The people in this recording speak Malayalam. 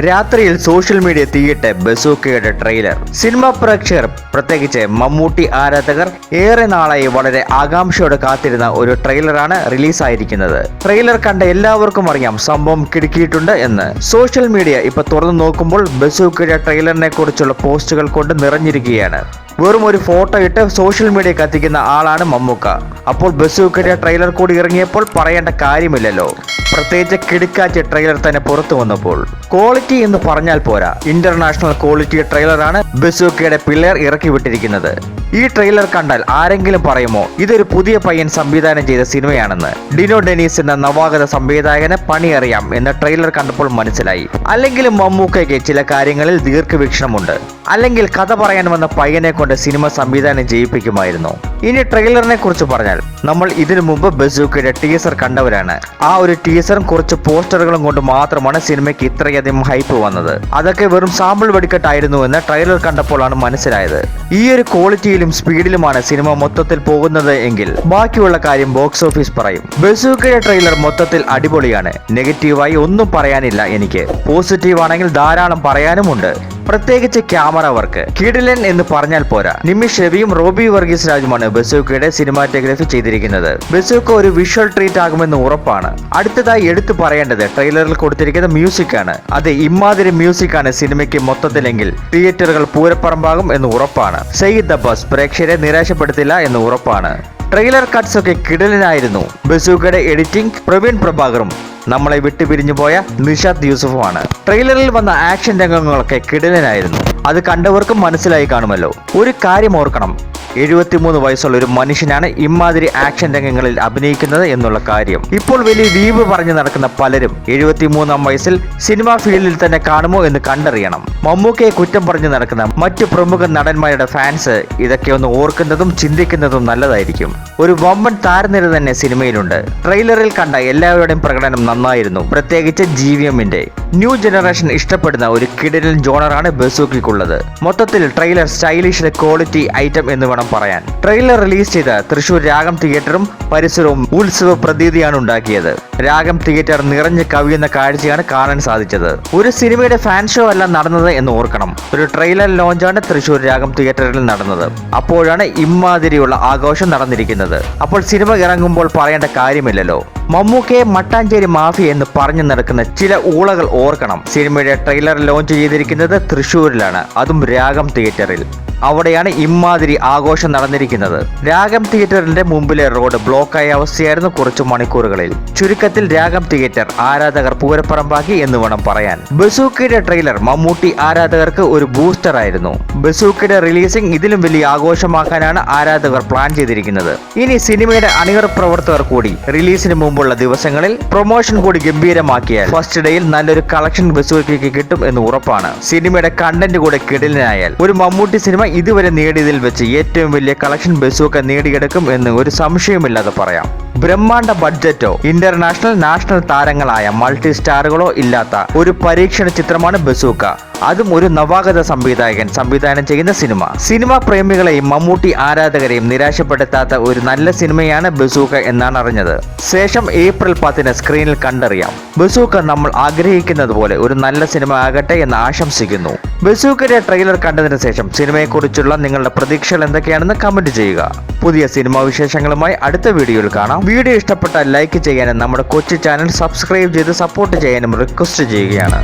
രാത്രിയിൽ സോഷ്യൽ മീഡിയ തീയിട്ട് ബസൂക്കയുടെ ട്രെയിലർ. സിനിമാ പ്രേക്ഷകർ പ്രത്യേകിച്ച് മമ്മൂട്ടി ആരാധകർ ഏറെ നാളായി വളരെ ആകാംക്ഷയോടെ കാത്തിരുന്ന ഒരു ട്രെയിലറാണ് റിലീസായിരിക്കുന്നത്. ട്രെയിലർ കണ്ട എല്ലാവർക്കും അറിയാം സംഭവം കിടുക്കിയിട്ടുണ്ട് എന്ന്. സോഷ്യൽ മീഡിയ ഇപ്പൊ തുറന്നു നോക്കുമ്പോൾ ബസൂക്കയുടെ ട്രെയിലറിനെ കുറിച്ചുള്ള പോസ്റ്റുകൾ കൊണ്ട് നിറഞ്ഞിരിക്കുകയാണ്. വെറും ഒരു ഫോട്ടോ ഇട്ട് സോഷ്യൽ മീഡിയ കത്തിക്കുന്ന ആളാണ് മമ്മൂക്ക. അപ്പോൾ ബസൂക്കയുടെ ട്രെയിലർ കൂടി ഇറങ്ങിയപ്പോൾ പറയേണ്ട കാര്യമില്ലല്ലോ. പ്രത്യേകിച്ച് കിടുക്കാച്ച ട്രെയിലർ തന്നെ പുറത്തു വന്നപ്പോൾ. ക്വാളിറ്റി എന്ന് പറഞ്ഞാൽ പോരാ. ഇന്റർനാഷണൽ ക്വാളിറ്റി ട്രെയിലറാണ് ബസൂക്കയുടെ പിള്ളേർ ഇറക്കി വിട്ടിരിക്കുന്നത്. ഈ ട്രെയിലർ കണ്ടാൽ ആരെങ്കിലും പറയുമോ ഇതൊരു പുതിയ പയ്യൻ സംവിധാനം ചെയ്ത സിനിമയാണെന്ന്. ഡിനോ ഡെനീസ് എന്ന നവാഗത സംവിധായകന് പണി അറിയാം എന്ന ട്രെയിലർ കണ്ടപ്പോൾ മനസ്സിലായി. അല്ലെങ്കിലും മമ്മൂക്കയ്ക്ക് ചില കാര്യങ്ങളിൽ ദീർഘവീക്ഷണമുണ്ട്. അല്ലെങ്കിൽ കഥ പറയാൻ വന്ന പയ്യനെ കൊണ്ട് സിനിമ സംവിധാനം ചെയ്യിപ്പിക്കുമായിരുന്നു. ഇനി ട്രെയിലറിനെ കുറിച്ച് പറഞ്ഞാൽ നമ്മൾ ഇതിനു മുമ്പ് ബസൂക്കയുടെ ടീസർ കണ്ടവരാണ്. ആ ഒരു ടീസറും കുറച്ച് പോസ്റ്ററുകളും കൊണ്ട് മാത്രമാണ് സിനിമയ്ക്ക് ഇത്രയധികം ഹൈപ്പ് വന്നത്. അതൊക്കെ വെറും സാമ്പിൾ വെടിക്കെട്ടായിരുന്നു എന്ന് ട്രെയിലർ കണ്ടപ്പോഴാണ് മനസ്സിലായത്. ഈ ഒരു ക്വാളിറ്റിയിലും സ്പീഡിലുമാണ് സിനിമ മൊത്തത്തിൽ പോകുന്നത് എങ്കിൽ ബാക്കിയുള്ള കാര്യം ബോക്സ് ഓഫീസ് പറയും. ബസൂക്കയുടെ ട്രെയിലർ മൊത്തത്തിൽ അടിപൊളിയാണ്. നെഗറ്റീവായി ഒന്നും പറയാനില്ല എനിക്ക്. പോസിറ്റീവ് ആണെങ്കിൽ ധാരാളം പറയാനുമുണ്ട്. പ്രത്യേകിച്ച് ക്യാമറ വർക്ക്. കിടിലൻ എന്ന് പറഞ്ഞാൽ പോരാ. നിമിഷ് രവിയും റോബി വർഗീസ് രാജുമാണ് ബസൂക്കയുടെ സിനിമാറ്റോഗ്രഫി ചെയ്തിരിക്കുന്നത്. ബസൂക്ക ഒരു വിഷ്വൽ ട്രീറ്റ് ആകുമെന്ന് ഉറപ്പാണ്. അടുത്തതായി എടുത്തു പറയേണ്ടത് ട്രെയിലറിൽ കൊടുത്തിരിക്കുന്ന മ്യൂസിക് ആണ്. അത് ഇമാതിരി മ്യൂസിക് ആണ് സിനിമയ്ക്ക് മൊത്തത്തിലെങ്കിൽ തിയേറ്ററുകൾ പൂരപ്പറമ്പാകും എന്ന് ഉറപ്പാണ്. സയ്യിദ് അബ്ബാസ് പ്രേക്ഷകരെ നിരാശപ്പെടുത്തില്ല എന്ന് ഉറപ്പാണ്. ട്രെയിലർ കട്ട്സ് ഒക്കെ കിടലിനായിരുന്നു ബസൂക്കയുടെ എഡിറ്റിംഗ് പ്രവീൺ പ്രഭാകറും നമ്മളെ വിട്ടുപിരിഞ്ഞു പോയ നിഷാദ് യൂസഫുമാണ്. ട്രെയിലറിൽ വന്ന ആക്ഷൻ രംഗങ്ങളൊക്കെ കിടലനായിരുന്നു അത് കണ്ടവർക്കും മനസ്സിലായി കാണുമല്ലോ. ഒരു കാര്യം ഓർക്കണം. എഴുപത്തിമൂന്ന് വയസ്സുള്ള ഒരു മനുഷ്യനാണ് ഇമാതിരി ആക്ഷൻ രംഗങ്ങളിൽ അഭിനയിക്കുന്നത് എന്നുള്ള കാര്യം. ഇപ്പോൾ വലിയ വീവ് പറഞ്ഞു നടക്കുന്ന പലരും എഴുപത്തിമൂന്നാം വയസ്സിൽ സിനിമാ ഫീൽഡിൽ തന്നെ കാണുമോ എന്ന് കണ്ടറിയണം. മമ്മൂക്കയെ കുറ്റം പറഞ്ഞു നടക്കുന്ന മറ്റു പ്രമുഖ നടന്മാരുടെ ഫാൻസ് ഇതൊക്കെ ഒന്ന് ഓർക്കുന്നതും ചിന്തിക്കുന്നതും നല്ലതായിരിക്കും. ഒരു വമ്പൻ താരനിര തന്നെ സിനിമയിലുണ്ട്. ട്രെയിലറിൽ കണ്ട എല്ലാവരുടെയും പ്രകടനം നന്നായിരുന്നു. പ്രത്യേകിച്ച് ജി വി എമ്മിന്റെ ന്യൂ ജനറേഷൻ ഇഷ്ടപ്പെടുന്ന ഒരു കിടിലൻ ജോണറാണ് ബസൂക്കിക്കുള്ളത്. മൊത്തത്തിൽ ട്രെയിലർ സ്റ്റൈലിഷ് ക്വാളിറ്റി ഐറ്റം എന്ന് വേണം പറയാൻ. ട്രെയിലർ റിലീസ് ചെയ്ത തൃശൂർ രാഗം തിയേറ്ററും പരിസരവും ഉത്സവ പ്രതീതിയാണ് ഉണ്ടാക്കിയത്. രാഗം തിയേറ്റർ നിറഞ്ഞു കവിയുന്ന കാഴ്ചയാണ് കാണാൻ സാധിച്ചത്. ഒരു സിനിമയുടെ ഫാൻ ഷോ അല്ല നടന്നത് എന്ന് ഓർക്കണം. ഒരു ട്രെയിലർ ലോഞ്ചാണ് തൃശൂർ രാഗം തിയേറ്ററിൽ നടന്നത്. അപ്പോഴാണ് ഇമ്മാതിരിയുള്ള ആഘോഷം നടന്നിരിക്കുന്നത്. അപ്പോൾ സിനിമ ഇറങ്ങുമ്പോൾ പറയേണ്ട കാര്യമില്ലല്ലോ. മമ്മൂക്കയെ മട്ടാഞ്ചേരി മാഫി എന്ന് പറഞ്ഞു നടക്കുന്ന ചില ഊളകൾ ഓർക്കണം. സിനിമയുടെ ട്രെയിലർ ലോഞ്ച് ചെയ്തിരിക്കുന്നത് തൃശ്ശൂരിലാണ് അതും രാഗം തിയേറ്ററിൽ. അവിടെയാണ് ഇമ്മാതിരി ആഘോഷം നടന്നിരിക്കുന്നത്. രാഗം തിയേറ്ററിന്റെ മുമ്പിലെ റോഡ് ബ്ലോക്കായ അവസ്ഥയായിരുന്നു കുറച്ചു മണിക്കൂറുകളിൽ. ചുരുക്കത്തിൽ രാഗം തിയേറ്റർ ആരാധകർ പൂരപ്പറമ്പാക്കി എന്ന് വേണം പറയാൻ. ബസൂക്കയുടെ ട്രെയിലർ മമ്മൂട്ടി ആരാധകർക്ക് ഒരു ബൂസ്റ്റർ ആയിരുന്നു ബസൂക്കയുടെ റിലീസിംഗ് ഇതിലും വലിയ ആഘോഷമാക്കാനാണ് ആരാധകർ പ്ലാൻ ചെയ്തിരിക്കുന്നത്. ഇനി സിനിമയുടെ അണിയർ പ്രവർത്തകർ കൂടി റിലീസിന് മുമ്പുള്ള ദിവസങ്ങളിൽ പ്രൊമോഷൻ കൂടി ഗംഭീരമാക്കിയാൽ ഫസ്റ്റ് ഡേയിൽ നല്ലൊരു കളക്ഷൻ ബസൂക്കയ്ക്ക് കിട്ടും എന്ന് ഉറപ്പാണ്. സിനിമയുടെ കണ്ടന്റ് കൂടെ കിടലിനായാൽ ഒരു മമ്മൂട്ടി സിനിമ ഇതുവരെ നേടിയതിൽ വെച്ച് ഏറ്റവും വലിയ കളക്ഷൻ ബസൂക്ക നേടിയെടുക്കും എന്ന് ഒരു സംശയമില്ലാതെ പറയാം. ബ്രഹ്മാണ്ഡ ബഡ്ജറ്റോ ഇന്റർനാഷണൽ നാഷണൽ താരങ്ങളായ മൾട്ടി സ്റ്റാറുകളോ ഇല്ലാത്ത ഒരു പരീക്ഷണ ചിത്രമാണ് ബസൂക്ക. അതും ഒരു നവാഗത സംവിധായകൻ സംവിധാനം ചെയ്യുന്ന സിനിമ. സിനിമാ പ്രേമികളെയും മമ്മൂട്ടി ആരാധകരെയും നിരാശപ്പെടുത്താത്ത ഒരു നല്ല സിനിമയാണ് ബസൂക്ക എന്നാണ് അറിഞ്ഞത്. ശേഷം ഏപ്രിൽ പത്തിന് സ്ക്രീനിൽ കണ്ടറിയാം. ബസൂക്ക നമ്മൾ ആഗ്രഹിക്കുന്നത് പോലെ ഒരു നല്ല സിനിമ ആകട്ടെ എന്ന് ആശംസിക്കുന്നു. ബസൂക്കയുടെ ട്രെയിലർ കണ്ടതിന് ശേഷം സിനിമയെക്കുറിച്ചുള്ള നിങ്ങളുടെ പ്രതീക്ഷകൾ എന്തൊക്കെയാണെന്ന് കമന്റ് ചെയ്യുക. പുതിയ സിനിമാ വിശേഷങ്ങളുമായി അടുത്ത വീഡിയോയിൽ കാണാം. വീഡിയോ ഇഷ്ടപ്പെട്ടാൽ ലൈക്ക് ചെയ്യാനും നമ്മുടെ കൊച്ചു ചാനൽ സബ്സ്ക്രൈബ് ചെയ്ത് സപ്പോർട്ട് ചെയ്യാനും റിക്വസ്റ്റ് ചെയ്യുകയാണ്.